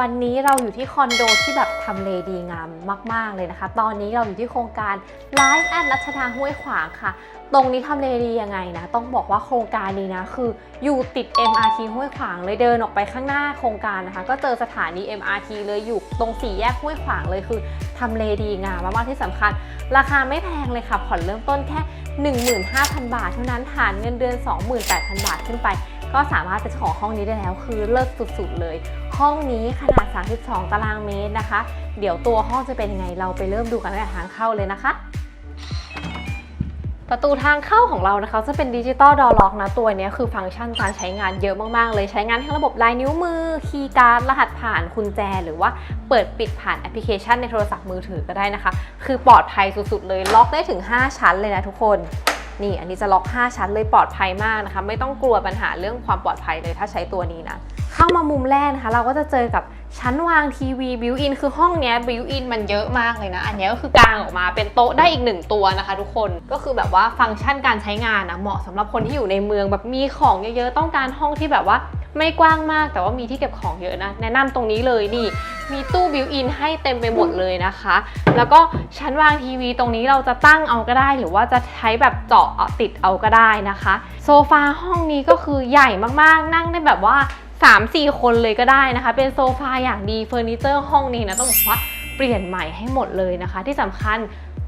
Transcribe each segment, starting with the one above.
วันนี้เราอยู่ที่คอนโดที่แบบทำเลดีงามมาก ๆ เลยนะคะ ตอนนี้เราอยู่ที่โครงการ Life at รัชดาห้วยขวางค่ะ ตรงนี้ทำเลดียังไงนะ ต้องบอกว่าโครงการนี้นะ คืออยู่ติด MRT ห้วยขวางเลยเดินออกไปข้างหน้าโครงการนะคะ ก็เจอสถานี MRT เลยอยู่ตรงสี่แยกห้วยขวางเลยคือทำเลดีงามมากๆที่สำคัญ ราคาไม่แพงเลยค่ะผ่อนเริ่มต้นแค่ 15,000 บาท เท่านั้นฐานเงินเดือน 28,000 บาทขึ้นไป ก็สามารถเป็นเจ้าของห้องนี้ได้แล้วคือเลิศสุดๆเลย ห้องนี้ขนาด 32 ตารางเมตรนะคะ เดี๋ยวตัวห้องจะเป็นยังไงเราไปเริ่มดูกันตั้งแต่ทางเข้าเลยนะคะประตูทางเข้าของเรานะคะจะเป็นดิจิตอลดอล็อกนะตัวนี้คือฟังก์ชันการใช้งานเยอะมากๆ เลยใช้งานทั้งระบบลายนิ้วมือ คีย์การ์ดรหัสผ่านกุญแจ หรือว่าเปิดปิดผ่านแอปพลิเคชันในโทรศัพท์มือถือก็ได้นะคะ คือปลอดภัยสุดๆเลยล็อกได้ถึง 5 ชั้นเลยนะทุกคน นี่อันนี้จะล็อก 5 ชั้นเลยปลอดภัยมากนะคะ ไม่ต้องกลัวปัญหาเรื่องความปลอดภัยเลยถ้าใช้ตัวนี้นะ เข้ามามุมแรกนะคะ เราก็จะเจอกับชั้นวางทีวีบิวอินคือห้องเนี้ยบิวอินมันเยอะมากเลยนะ อันนี้ก็คือกางออกมาเป็นโต๊ะได้อีกหนึ่งตัวนะคะ ทุกคนก็คือแบบว่าฟังก์ชันการใช้งานนะเหมาะสำหรับคนที่อยู่ในเมืองแบบมีของเยอะๆต้องการห้องที่แบบว่า ไม่กว้างมากแต่ว่ามีที่เก็บของเยอะนะ แนะนำตรงนี้เลยนี่ มีตู้บิวอินให้เต็มไปหมดเลยนะคะ แล้วก็ชั้นวางทีวีตรงนี้เราจะตั้งเอาก็ได้ หรือว่าจะใช้แบบเจาะติดเอาก็ได้นะคะ โซฟาห้องนี้ก็คือใหญ่มากๆ นั่งได้แบบว่า 3-4 คนเลยก็ได้นะคะ เป็นโซฟาอย่างดีเฟอร์นิเจอร์ห้องนี้นะต้องบอกว่าเปลี่ยนใหม่ให้หมดเลยนะคะ ที่สำคัญ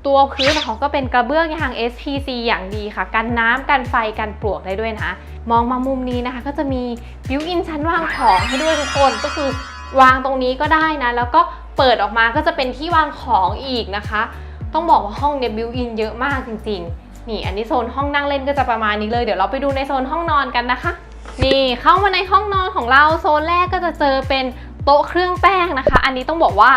ตัวพื้นของเขาก็เป็นกระเบื้องยาง SPC อย่างดีค่ะ กันน้ำกันไฟกันปลวกได้ด้วยนะ มองมามุมนี้นะคะ ก็จะมีบิวอินชั้นวางของให้ด้วยทุกคนก็คือวางตรงนี้ก็ได้นะ แล้วก็เปิดออกมาก็จะเป็นที่วางของอีกนะคะ ต้องบอกว่าห้องเนี่ยบิวอินเยอะมากจริง ๆ นี่อันนี้โซนห้องนั่งเล่นก็จะประมาณนี้เลย เดี๋ยวเราไปดูในโซนห้องนอนกันนะคะ นี่เข้ามาในห้องนอนของเราโซนแรกก็จะเจอเป็นโต๊ะเครื่องแป้งนะคะ อันนี้ต้องบอกว่า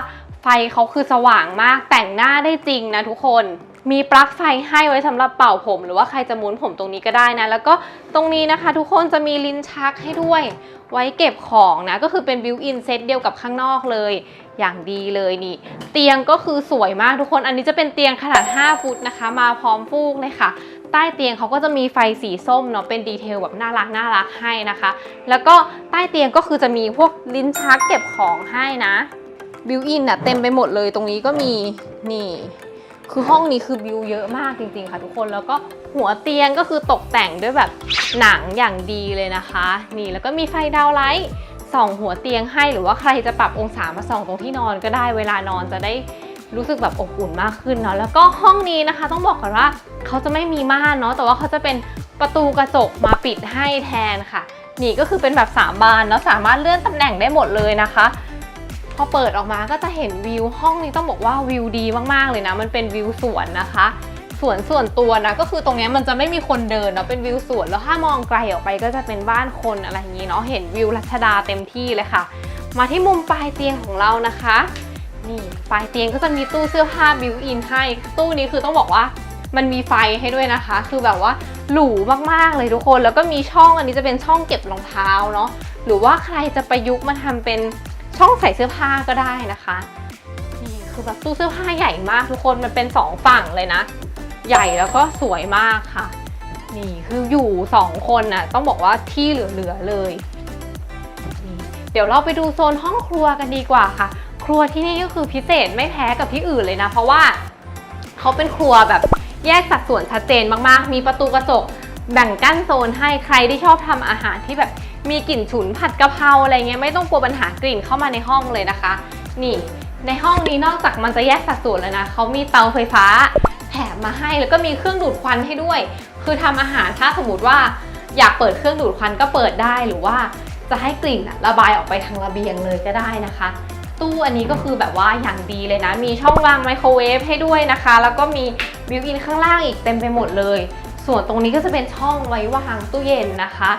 ไฟเขาคือสว่างมากแต่งหน้าได้จริงนะทุกคนมีปลั๊กไฟให้ไว้สำหรับเป่าผม หรือว่าใครจะม้วนผมตรงนี้ก็ได้นะ แล้วก็ตรงนี้นะคะทุกคนจะมีลิ้นชักให้ด้วย ไว้เก็บของนะ ก็คือเป็นบิวอินเซตเดียวกับข้างนอกเลย อย่างดีเลยนี่ เตียงก็คือสวยมากทุกคน อันนี้จะเป็นเตียงขนาด 5 ฟุตนะคะ มาพร้อมฟูกเลยค่ะ ใต้เตียงเขาก็จะมีไฟสีส้มเนาะเป็นดีเทลแบบน่ารักน่ารักให้นะคะ แล้วก็ใต้เตียงก็คือจะมีพวกลิ้นชักเก็บของให้นะ บิวอินอะเต็มไปหมดเลยตรงนี้ก็มีนี่คือห้องนี้คือบิวเยอะมากจริงๆค่ะทุกคนแล้วก็หัวเตียงก็คือตกแต่งด้วยแบบหนังอย่างดีเลยนะคะ นี่แล้วก็มีไฟดาวไลท์ส่องหัวเตียงให้หรือว่าใครจะปรับองศามาส่องตรงที่นอนก็ได้เวลานอนจะได้รู้สึกแบบอบอุ่นมากขึ้นเนาะแล้วก็ห้องนี้นะคะ ต้องบอกก่อนว่าเขาจะไม่มีม่านเนาะแต่ว่าเขาจะเป็นประตูกระจกมาปิดให้แทนค่ะ นี่ก็คือเป็นแบบสามบานแล้วสามารถเลื่อนตำแหน่งได้หมดเลยนะคะ พอเปิดออกมาก็จะเห็นวิวห้องนี้ต้องบอกว่าวิวดีมากๆเลยนะ มันเป็นวิวสวนนะคะสวนส่วนตัวนะก็คือตรงนี้มันจะไม่มีคนเดินเนาะเป็นวิวสวนแล้วถ้ามองไกลออกไปก็จะเป็นบ้านคนอะไรอย่างนี้เนาะเห็นวิวรัชดาเต็มที่เลยค่ะ มาที่มุมปลายเตียงของเรานะคะนี่ปลายเตียงก็จะมีตู้เสื้อผ้าบิวอินให้ตู้นี้คือต้องบอกว่ามันมีไฟให้ด้วยนะคะ คือแบบว่าหรูมากๆเลยทุกคน แล้วก็มีช่องอันนี้จะเป็นช่องเก็บรองเท้าเนาะหรือว่าใครจะประยุกต์มาทำเป็น ช่องใส่เสื้อผ้าก็ได้นะคะนี่คือแบบตู้เสื้อผ้าใหญ่มากทุกคนมันเป็นสองฝั่งเลยนะ ใหญ่แล้วก็สวยมากค่ะ นี่คืออยู่สองคนน่ะต้องบอกว่าที่เหลือๆเลยเดี๋ยวเราไปดูโซนห้องครัวกันดีกว่าค่ะ ครัวที่นี่ก็คือพิเศษไม่แพ้กับที่อื่นเลยนะ เพราะว่าเขาเป็นครัวแบบแยกสัดส่วนชัดเจนมากๆ มีประตูกระจกแบ่งกั้นโซนให้ใครที่ชอบทำอาหารที่แบบ มีกลิ่นฉุนผัดกะเพราอะไรเงี้ยไม่ต้องกลัวปัญหากลิ่นเข้ามาในห้องเลยนะคะ นี่ในห้องนี้นอกจากมันจะแยกสัดส่วนแล้วนะเขามีเตาไฟฟ้าแถมมาให้แล้วก็มีเครื่องดูดควันให้ด้วย คือทำอาหารถ้าสมมติว่าอยากเปิดเครื่องดูดควันก็เปิดได้หรือว่าจะให้กลิ่นระบายออกไปทางระเบียงเลยก็ได้นะคะ ตู้อันนี้ก็คือแบบว่าอย่างดีเลยนะ มีช่องวางไมโครเวฟให้ด้วยนะคะ แล้วก็มีบิวอินข้างล่างอีกเต็มไปหมดเลย ส่วนตรงนี้ก็จะเป็นช่องไว้วางตู้เย็นนะคะ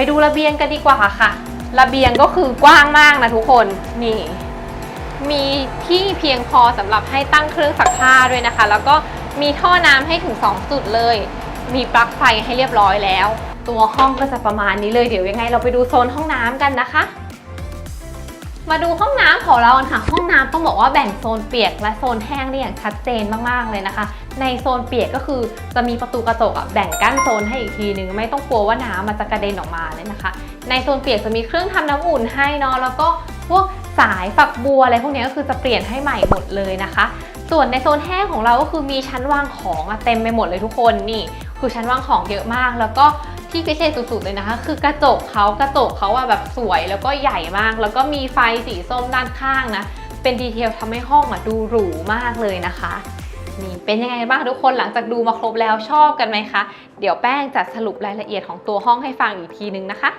ไปดูระเบียงกันดีกว่าค่ะ ระเบียงก็คือกว้างมากนะทุกคน นี่ มีที่เพียงพอสำหรับให้ตั้งเครื่องซักผ้าด้วยนะคะ แล้วก็มีท่อน้ำให้ถึง 2 จุดเลย มีปลั๊กไฟให้เรียบร้อยแล้ว ตัวห้องก็จะประมาณนี้เลย เดี๋ยวยังไงเราไปดูโซนห้องน้ำกันนะคะ มาดูห้องน้ำของเรากันค่ะ ห้องน้ำต้องบอกว่าแบ่งโซนเปียกและโซนแห้งได้อย่างชัดเจนมากๆเลยนะคะ ในโซนเปียกก็คือจะมีประตูกระจกอะแบ่งกั้นโซนให้อีกทีนึง ไม่ต้องกลัวว่าน้ำมันจะกระเด็นออกมาเลยนะคะ ในโซนเปียกจะมีเครื่องทำน้ำอุ่นให้เนาะแล้วก็พวกสายฝักบัวอะไรพวกนี้ก็คือจะเปลี่ยนให้ใหม่หมดเลยนะคะ ส่วนในโซนแห้งของเราก็คือมีชั้นวางของอเต็มไปหมดเลยทุกคนนี่คือชั้นวางของเยอะมากแล้วก็ ที่พิเศษสุดๆเลยนะคะ คือกระจกเขากระจกเขาอะแบบสวยแล้วก็ใหญ่มาก แล้วก็มีไฟสีส้มด้านข้างนะ เป็นดีเทลทำให้ห้องอะดูหรูมากเลยนะคะนี่เป็นยังไงบ้างทุกคนหลังจากดูมาครบแล้วชอบกันไหมคะ เดี๋ยวแป้งจะสรุปรายละเอียดของตัวห้องให้ฟังอีกทีนึงนะคะ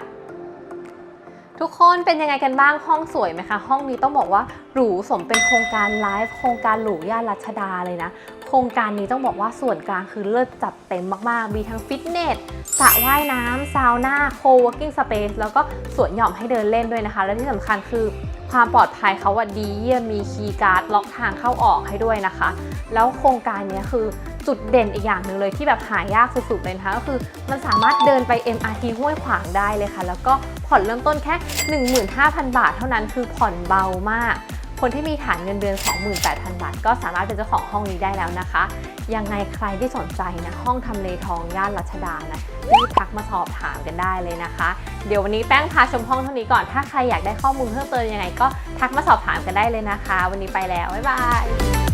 ทุกคนเป็นยังไงกันบ้างห้องสวยไหมคะ ห้องนี้ต้องบอกว่าหรูสมเป็นโครงการไลฟ์โครงการหรูย่านรัชดาเลยนะ โครงการนี้ต้องบอกว่าส่วนกลางคือเลิศจัดเต็มมากๆ มีทั้งฟิตเนสสระว่ายน้ำซาวน่าโคเวิร์กิ้งสเปซแล้วก็สวนหย่อมให้เดินเล่นด้วยนะคะ และที่สำคัญคือความปลอดภัยเขาว่าดีเยี่ยมมีคีย์การ์ดล็อกทางเข้าออกให้ด้วยนะคะ แล้วโครงการนี้คือ จุดเด่นอีกอย่างหนึ่งเลยที่แบบหายากสุดๆเลยนะคะก็คือมันสามารถเดินไป MRT ห้วยขวางได้เลยค่ะ แล้วก็ผ่อนเริ่มต้นแค่ 15,000 บาทเท่านั้นคือผ่อนเบามาก คนที่มีฐานเงินเดือน 28,000 บาท ก็สามารถเป็นเจ้าของห้องนี้ได้แล้วนะคะ ยังไงใครที่สนใจนะห้องทำเลทองย่านรัชดานะรีบทักมาสอบถามกันได้เลยนะคะ เดี๋ยววันนี้แป้งพาชมห้องเท่านี้ก่อน ถ้าใครอยากได้ข้อมูลเพิ่มเติมยังไง ก็ทักมาสอบถามกันได้เลยนะคะ วันนี้ไปแล้วบ๊ายบาย